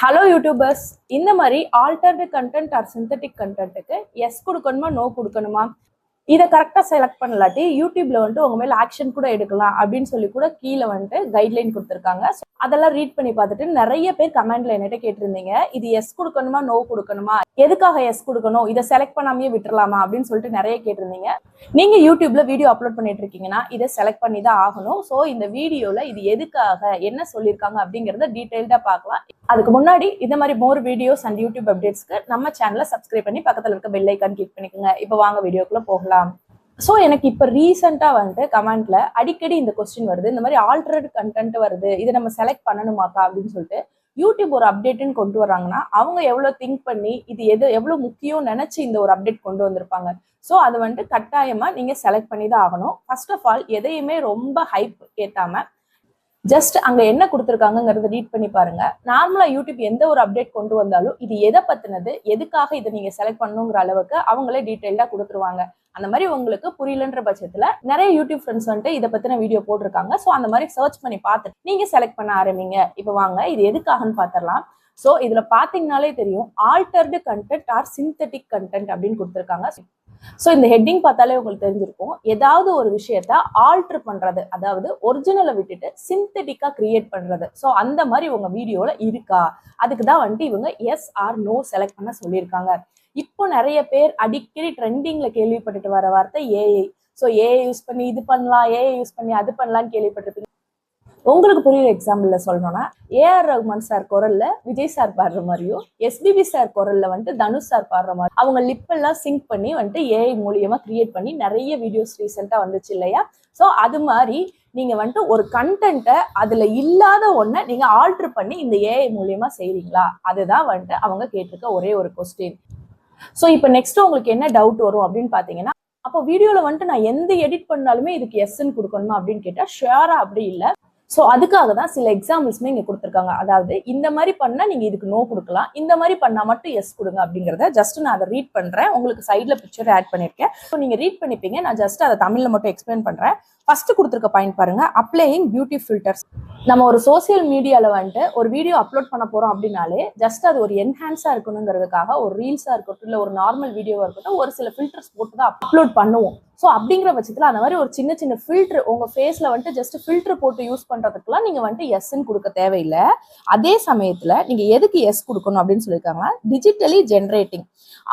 Hello YouTubers இந்த மாதிரி altered content or synthetic கண்டென்ட்டுக்கு எஸ் கொடுக்கணுமா நோ கொடுக்கணுமா? இதை கரெக்டாக செலக்ட் பண்ணலாட்டி யூடியூப்ல வந்துட்டு உங்க மேல ஆக்ஷன் கூட எடுக்கலாம் அப்படின்னு சொல்லி கூட கீழே வந்துட்டு கைட்லைன் கொடுத்துருக்காங்க. ஸோ அதெல்லாம் ரீட் பண்ணி பார்த்துட்டு நிறைய பேர் கமெண்ட்ல என்கிட்ட கேட்டிருந்தீங்க. இது எஸ் கொடுக்கணுமா நோ கொடுக்கணுமா? எதுக்காக எஸ் கொடுக்கணும்? இதை செலக்ட் பண்ணாமையே விட்டுறலாமா அப்படின்னு சொல்லிட்டு நிறைய கேட்டிருந்தீங்க. நீங்க யூடியூப்ல வீடியோ அப்லோட் பண்ணிட்டு இருக்கீங்கன்னா இதை செலக்ட் பண்ணி தான் ஆகணும். ஸோ இந்த வீடியோல இது எதுக்காக என்ன சொல்லியிருக்காங்க அப்படிங்கறத டீட்டெயில்டா பார்க்கலாம். அதுக்கு முன்னாடி இந்த மாதிரி மோர் வீடியோஸ் அண்ட் யூடியூப் அப்டேட்ஸ்க்கு நம்ம சேனலை சப்ஸ்கிரைப் பண்ணி பக்கத்தில் இருக்க பெல் ஐக்கான் கிளிக் பண்ணிக்கோங்க. இப்போ வாங்க வீடியோக்குள்ளே போகலாம். ஸோ எனக்கு இப்போ ரீசெண்டாக வந்துட்டு கமெண்ட்ல அடிக்கடி இந்த கொஸ்டின் வருது. இந்த மாதிரி ஆல்டர்ட் கண்டென்ட் வருது. இதை நம்ம செலக்ட் பண்ணணுமாக்கா அப்படின்னு சொல்லிட்டு யூடியூப் ஒரு அப்டேட்டுன்னு கொண்டு வராங்கன்னா அவங்க எவ்வளோ திங்க் பண்ணி இது எது எவ்வளோ முக்கியம் நினச்சி இந்த ஒரு அப்டேட் கொண்டு வந்திருப்பாங்க. ஸோ அது வந்துட்டு கட்டாயமாக நீங்கள் செலக்ட் பண்ணி தான் ஆகணும். ஃபர்ஸ்ட் ஆஃப் ஆல் எதையுமே ரொம்ப ஹைப் ஏற்றாமல் ஜஸ்ட் அங்க என்ன கொடுத்துருக்காங்கிறத ரீட் பண்ணி பாருங்க. நார்மலா யூடியூப் எந்த ஒரு அப்டேட் கொண்டு வந்தாலும் இது எதை பத்தினது எதுக்காக இதை நீங்க செலக்ட் பண்ணுங்கிற அளவுக்கு அவங்களே டீட்டெயில்டா கொடுத்துருவாங்க. அந்த மாதிரி உங்களுக்கு புரியலன்ற பட்சத்துல நிறைய யூடியூப் ஃப்ரெண்ட்ஸ் வந்துட்டு இதை பத்தின வீடியோ போட்டிருக்காங்க. ஸோ அந்த மாதிரி சர்ச் பண்ணி பார்த்துட்டு நீங்க செலக்ட் பண்ண ஆரம்பிங்க. இப்போ வாங்க இது எதுக்காகன்னு பார்த்துடலாம். ஸோ இதுல பாத்தீங்கன்னாலே தெரியும் altered content or synthetic content அப்படின்னு கொடுத்துருக்காங்க. ஸோ இந்த ஹெட்டிங் பார்த்தாலே உங்களுக்கு தெரிஞ்சிருக்கும். ஏதாவது ஒரு விஷயத்த ஆல்டர் பண்றது அதாவது ஒரிஜினலை விட்டுட்டு சிந்தட்டிக்காக கிரியேட் பண்றது. ஸோ அந்த மாதிரி உங்க வீடியோல இருக்கா? அதுக்கு தான் வந்துட்டு இவங்க எஸ் ஆர் நோ செலக்ட் பண்ண சொல்லியிருக்காங்க. இப்போ நிறைய பேர் அடிக்கடி ட்ரெண்டிங்ல கேள்விப்பட்டுட்டு வர வார்த்தை ஏஐ ஸோ ஏஐ யூஸ் பண்ணி இது பண்ணலாம் ஏஐ யூஸ் பண்ணி அது பண்ணலாம்னு கேள்விப்பட்டிருப்பீங்க. உங்களுக்கு புரியுற எக்ஸாம்பிள்ல சொல்லணும்னா ஏஆர் ரஹ்மான் சார் குரல்ல விஜய் சார் பாடுற மாதிரியும் எஸ்பிபி சார் குரல்ல வந்துட்டு தனுஷ் சார் பாடுற மாதிரி அவங்க லிப் எல்லாம் சிங்க் பண்ணி வந்துட்டு ஏஐ மூலியமா கிரியேட் பண்ணி நிறைய வீடியோஸ் ரீசெண்டா வந்துச்சு இல்லையா? ஸோ அது மாதிரி நீங்க வந்துட்டு ஒரு கண்டென்ட்டை அதுல இல்லாத ஒன்றை நீங்க ஆல்டர் பண்ணி இந்த ஏஐ மூலியமா செய்றீங்களா? அதுதான் வந்துட்டு அவங்க கேட்டிருக்க ஒரே ஒரு கொஸ்டின் ஸோ இப்போ நெக்ஸ்ட் உங்களுக்கு என்ன டவுட் வரும் அப்படின்னு பாத்தீங்கன்னா அப்போ வீடியோவில் வந்துட்டு நான் எந்த எடிட் பண்ணாலுமே இதுக்கு எஸ்ன்னு கொடுக்கணுமா அப்படின்னு கேட்டால் ஷுவராக அப்படி இல்லை. ஸோ அதுக்காக தான் சில எக்ஸாம்பிள்ஸ்மே இங்கே கொடுத்துருக்காங்க. அதாவது இந்த மாதிரி பண்ணால் நீங்கள் இதுக்கு நோ கொடுக்கலாம். இந்த மாதிரி பண்ணால் மட்டும் எஸ் கொடுங்க அப்படிங்கிறத ஜஸ்ட் நான் அதை ரீட் பண்ணுறேன் உங்களுக்கு சைடில் பிக்சர் ஆட் பண்ணியிருக்கேன். ஸோ நீங்கள் ரீட் பண்ணிப்பீங்க. நான் ஜஸ்ட் அதை தமிழில் மட்டும் எக்ஸ்பிளைன் பண்ணுறேன் ஃபஸ்ட்டு கொடுத்துருக்க பாயிண்ட் பாருங்க அப்ளையிங் பியூட்டி ஃபில்டர்ஸ் நம்ம ஒரு சோசியல் மீடியாவில் வந்துட்டு ஒரு வீடியோ அப்லோட் பண்ண போகிறோம் அப்படின்னாலே ஜஸ்ட் அது ஒரு என்ஹான்ஸாக இருக்கணுங்கிறதுக்காக ஒரு ரீல்ஸாக இருக்கட்டும் இல்லை ஒரு நார்மல் வீடியோவாக இருக்கட்டும் ஒரு சில ஃபில்டர்ஸ் போட்டு தான் அப்லோட் பண்ணுவோம். ஸோ அப்படிங்கிற பட்சத்தில் அந்த மாதிரி ஒரு சின்ன சின்ன ஃபில்டர் உங்கள் ஃபேஸில் வந்துட்டு ஜஸ்ட் ஃபில்டர் போட்டு யூஸ் பண்ணுறதுக்குலாம் நீங்கள் வந்துட்டு எஸ்ன்னு கொடுக்க தேவையில்லை. அதே சமயத்தில் நீங்கள் எதுக்கு எஸ் கொடுக்கணும் அப்படின்னு சொல்லியிருக்காங்க? Digitally generating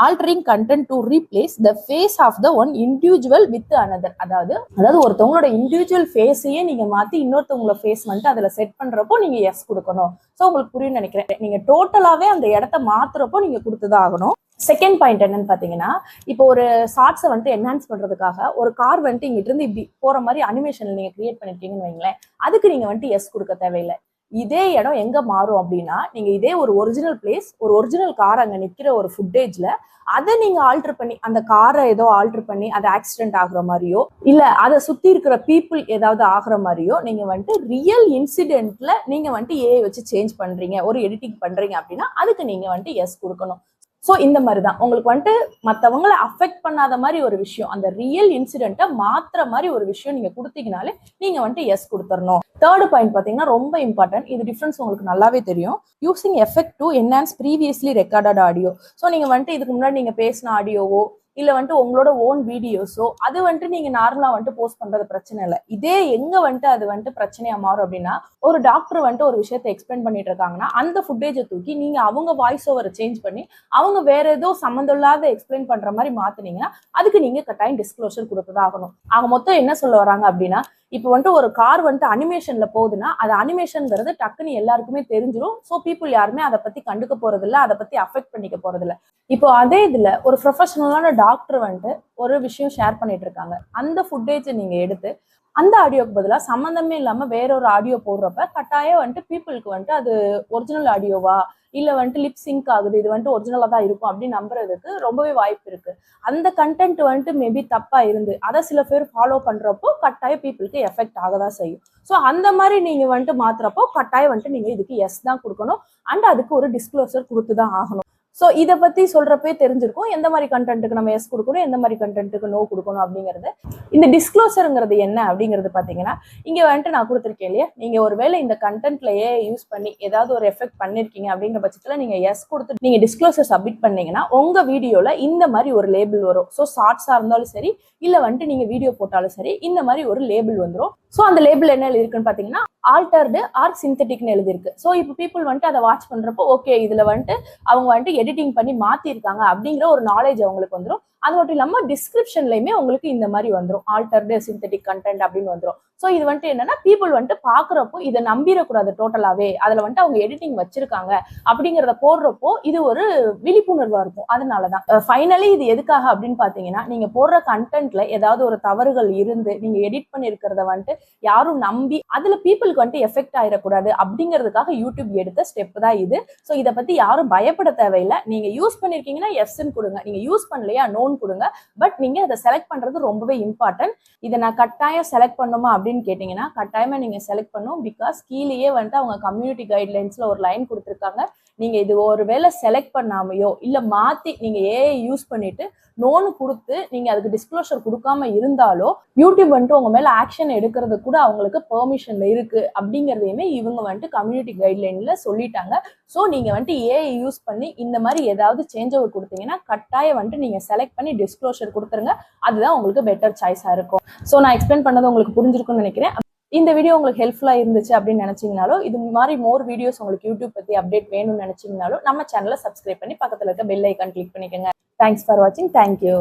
altering content to replace the face of the one individual with another அதாவது அதாவது ஒருத்தவங்களோட இண்டிவிஜுவல் ஃபேஸையே நீங்கள் மாற்றி இன்னொருத்தவங்களோட ஃபேஸ் வந்துட்டு அதில் செட் பண்ணுறப்போ நீங்கள் எஸ் கொடுக்கணும். ஸோ உங்களுக்கு புரியும் நினைக்கிறேன். நீங்கள் டோட்டலாகவே அந்த இடத்த மாத்துறப்போ நீங்கள் கொடுத்துதான் ஆகணும். செகண்ட் பாயிண்ட் என்னன்னு பாத்தீங்கன்னா இப்போ ஒரு ஷார்ட்ஸை வந்துட்டு என்ஹான்ஸ் பண்றதுக்காக ஒரு கார் வந்துட்டு இங்கிட்டிருந்து இப்படி போற மாதிரி அனிமேஷன் நீங்க கிரியேட் பண்ணிருக்கீங்கன்னு வைங்களேன். அதுக்கு நீங்க வந்துட்டு எஸ் கொடுக்க தேவையில்லை. இதே இடம் எங்க மாறும் அப்படின்னா நீங்க இதே ஒரு ஒரிஜினல் பிளேஸ் ஒரு ஒரிஜினல் கார் அங்க நிக்கிற ஒரு ஃபுட்டேஜ்ல அதை நீங்க ஆல்டர் பண்ணி அந்த காரை ஏதோ ஆல்டர் பண்ணி அது ஆக்சிடென்ட் ஆகுற மாதிரியோ இல்ல அதை சுத்தி இருக்கிற பீப்புள் ஏதாவது ஆகுற மாதிரியோ நீங்க வந்துட்டு ரியல் இன்சிடென்ட்ல நீங்க வந்துட்டு ஏஐ வச்சு சேஞ்ச் பண்றீங்க ஒரு எடிட்டிங் பண்றீங்க அப்படின்னா அதுக்கு நீங்க வந்துட்டு எஸ் கொடுக்கணும். ஸோ இந்த மாதிரி தான் உங்களுக்கு வந்துட்டு மற்றவங்களை அஃபெக்ட் பண்ணாத மாதிரி ஒரு விஷயம் அந்த ரியல் இன்சிடென்ட்டை மாத்திர மாதிரி ஒரு விஷயம் நீங்கள் கொடுத்தீங்கனாலே நீங்கள் வந்துட்டு எஸ் கொடுத்துடணும் தேர்ட் பாயிண்ட் பார்த்தீங்கன்னா ரொம்ப இம்பார்ட்டன்ட் இது டிஃப்ரென்ஸ் உங்களுக்கு நல்லாவே தெரியும். Using effect to enhance previously recorded audio so நீங்கள் வந்துட்டு இதுக்கு முன்னாடி நீங்கள் பேசின ஆடியோவோ இல்லை வந்துட்டு உங்களோட ஓன் வீடியோஸோ அது வந்துட்டு நீங்க நார்மலா வந்துட்டு போஸ்ட் பண்றது பிரச்சனை இல்லை. இதே எங்க வந்துட்டு அது வந்துட்டு பிரச்சனையா மாறும் அப்படின்னா ஒரு டாக்டர் வந்துட்டு ஒரு விஷயத்தை எக்ஸ்பிளைன் பண்ணிட்டு இருக்காங்கன்னா அந்த ஃபுட்டேஜை தூக்கி நீங்க அவங்க வாய்ஸ் ஓவரை சேஞ்ச் பண்ணி அவங்க வேற ஏதோ சம்மந்தம் இல்லாத எக்ஸ்பிளைன் பண்ற மாதிரி மாத்துனீங்கன்னா அதுக்கு நீங்க கட்டாயம் டிஸ்க்ளோஷர் கொடுத்துதான் ஆகணும். ஆக மொத்தம் என்ன சொல்ல வராங்க அப்படின்னா இப்போ வந்துட்டு ஒரு கார் வந்துட்டு அனிமேஷன்ல போகுதுன்னா அது அனிமேஷன்ங்கிறது டக்குன்னு எல்லாருக்குமே தெரிஞ்சிடும் ஸோ பீப்புள் யாருமே அதை பத்தி கண்டுக்க போறதில்ல அதை பத்தி அஃபெக்ட் பண்ணிக்க போறதில்ல. இப்போ அதே இதுல ஒரு ப்ரொஃபஷனலான டாக்டர் வந்துட்டு ஒரு விஷயம் ஷேர் பண்ணிட்டு இருக்காங்க. அந்த ஃபுட்டேஜை நீங்க எடுத்து அந்த ஆடியோக்கு பதிலாக சம்மந்தமே இல்லாமல் வேற ஒரு ஆடியோ போடுறப்ப கட்டாயம் வந்துட்டு பீப்புளுக்கு வந்துட்டு அது ஒரிஜினல் ஆடியோவா? இல்லை வந்துட்டு லிப் சிங்க் ஆகுது இது வந்துட்டு ஒரிஜினலாக தான் இருக்கும் அப்படின்னு நம்புறதுக்கு ரொம்பவே வாய்ப்பு இருக்கு. அந்த கண்டென்ட் வந்துட்டு மேபி தப்பா இருந்து அதை சில பேர் ஃபாலோ பண்றப்போ கட்டாயம் பீப்புளுக்கு எஃபெக்ட் ஆக தான் செய்யும். ஸோ அந்த மாதிரி நீங்க வந்துட்டு மாத்துறப்போ கட்டாயம் வந்துட்டு நீங்க இதுக்கு எஸ் தான் கொடுக்கணும். அண்ட் அதுக்கு ஒரு டிஸ்க்ளோசர் கொடுத்து தான் ஆகணும். ஸோ இதை பத்தி சொல்றப்பே தெரிஞ்சிருக்கும் எந்த மாதிரி கண்டென்ட்டுக்கு நம்ம எஸ் கொடுக்கணும் எந்த மாதிரி கண்டென்ட்டுக்கு நோ கொடுக்கணும் அப்படிங்கிறது. இந்த டிஸ்க்ளோசருங்கிறது என்ன அப்படிங்கிறது பார்த்தீங்கன்னா இங்கே வந்துட்டு நான் கொடுத்துருக்கேன் இல்லையா? நீங்கள் ஒருவேளை இந்த கண்டென்ட்ல யூஸ் பண்ணி ஏதாவது ஒரு எஃபெக்ட் பண்ணிருக்கீங்க அப்படிங்கிற பட்சத்தில் நீங்கள் எஸ் கொடுத்து நீங்கள் டிஸ்க்ளோசர் சப்மிட் பண்ணீங்கன்னா உங்கள் வீடியோவில் இந்த மாதிரி ஒரு லேபிள் வரும். ஸோ ஷார்ட்ஸாக இருந்தாலும் சரி இல்லை வந்துட்டு நீங்கள் வீடியோ போட்டாலும் சரி இந்த மாதிரி ஒரு லேபிள் வந்துடும் ஸோ அந்த லேபிள் என்ன இருக்குன்னு பார்த்தீங்கன்னா ஆல்டர்டு ஆர் சிந்தட்டிக்னு எழுதியிருக்கு. ஸோ இப்போ பீப்புள் வந்துட்டு அதை வாட்ச் பண்ணுறப்போ ஓகே இதில் வந்துட்டு அவங்க வந்துட்டு எடிட்டிங் பண்ணி மாற்றிருக்காங்க அப்படிங்கிற ஒரு நாலேஜ் அவங்களுக்கு வந்துடும் அது மட்டும் இல்லாமல் டிஸ்கிரிப்ஷன்லையுமே உங்களுக்கு இந்த மாதிரி வந்துடும் ஆல்டர்டு சிந்தட்டிக் கண்டென்ட் அப்படின்னு வந்துடும் ஸோ இது வந்துட்டு என்னன்னா பீப்புள் வந்துட்டு பார்க்குறப்போ இதை நம்பிடக்கூடாது டோட்டலாகவே அதில் வந்துட்டு அவங்க எடிட்டிங் வச்சிருக்காங்க அப்படிங்கிறத போடுறப்போ இது ஒரு விழிப்புணர்வாக இருக்கும். அதனால தான் ஃபைனலி இது எதுக்காக அப்படின்னு பார்த்தீங்கன்னா நீங்கள் போடுற கண்டென்ட்ல ஏதாவது ஒரு தவறுகள் இருந்து நீங்கள் எடிட் பண்ணியிருக்கிறத வந்துட்டு யாரும் நம்பி அதில் பீப்புளுக்கு வந்துட்டு எஃபெக்ட் ஆயிடக்கூடாது அப்படிங்கிறதுக்காக யூடியூப் எடுத்த ஸ்டெப் தான் இது. ஸோ இதை பற்றி யாரும் பயப்பட தேவையில்லை. நீங்கள் யூஸ் பண்ணியிருக்கீங்கன்னா எஸ்ன்னு கொடுங்க. நீங்கள் யூஸ் பண்ணலையா நோ நோன் கொடுங்க. பட் நீங்க அதை செலக்ட் பண்றது ரொம்பவே இம்பார்ட்டன்ட் இதை நான் கட்டாயம் செலக்ட் பண்ணுமா அப்படின்னு கேட்டீங்கன்னா கட்டாயமா நீங்க செலக்ட் பண்ணும் பிகாஸ் கீழேயே வந்துட்டு அவங்க கம்யூனிட்டி கைட்லைன்ஸ்ல ஒரு லைன் கொடுத்துருக்காங்க. நீங்க இது ஒருவேளை செலக்ட் பண்ணாமையோ இல்ல மாத்தி நீங்க ஏஐ யூஸ் பண்ணிட்டு நோனு கொடுத்து நீங்க அதுக்கு டிஸ்க்ளோஷர் கொடுக்காம இருந்தாலோ யூடியூப் வந்துட்டு உங்க மேல ஆக்ஷன் எடுக்கிறது கூட அவங்களுக்கு பெர்மிஷன்ல இருக்கு. அப்படிங்கறதையுமே இவங்க வந்துட்டு கம்யூனிட்டி கைட்லைன்ல சொல்லிட்டாங்க. ஸோ நீங்க வந்துட்டு ஏஐ யூஸ் பண்ணி இந்த மாதிரி ஏதாவது சேஞ்ச் ஓவர் கொடுத்தீங்கன்னா கட்டாயம் வந்துட்டு நீங்க செலக்ட் பண்ணி டிஸ்க்ளோஷர் கொடுத்துருங்க. அதுதான் உங்களுக்கு பெட்டர் சாய்ஸா இருக்கும். ஸோ நான் எக்ஸ்பிளைன் பண்ணது உங்களுக்கு புரிஞ்சிருக்கும்னு நினைக்கிறேன். இந்த வீடியோ உங்களுக்கு ஹெல்ப்ஃபுல்லாக இருந்துச்சு அப்படின்னு நினச்சிங்கனாலோ இது மாதிரி மோர் வீடியோஸ் உங்களுக்கு யூடியூப் பற்றி அப்டேட் வேணும்னு நினச்சிங்கனாலும் நம்ம சேனலை சப்ஸ்கிரைப் பண்ணி பக்கத்தில் இருக்க பெல் ஐக்கான் கிளிக் பண்ணிக்கோங்க. தேங்க்ஸ் ஃபார் வாட்சிங் தேங்க்யூ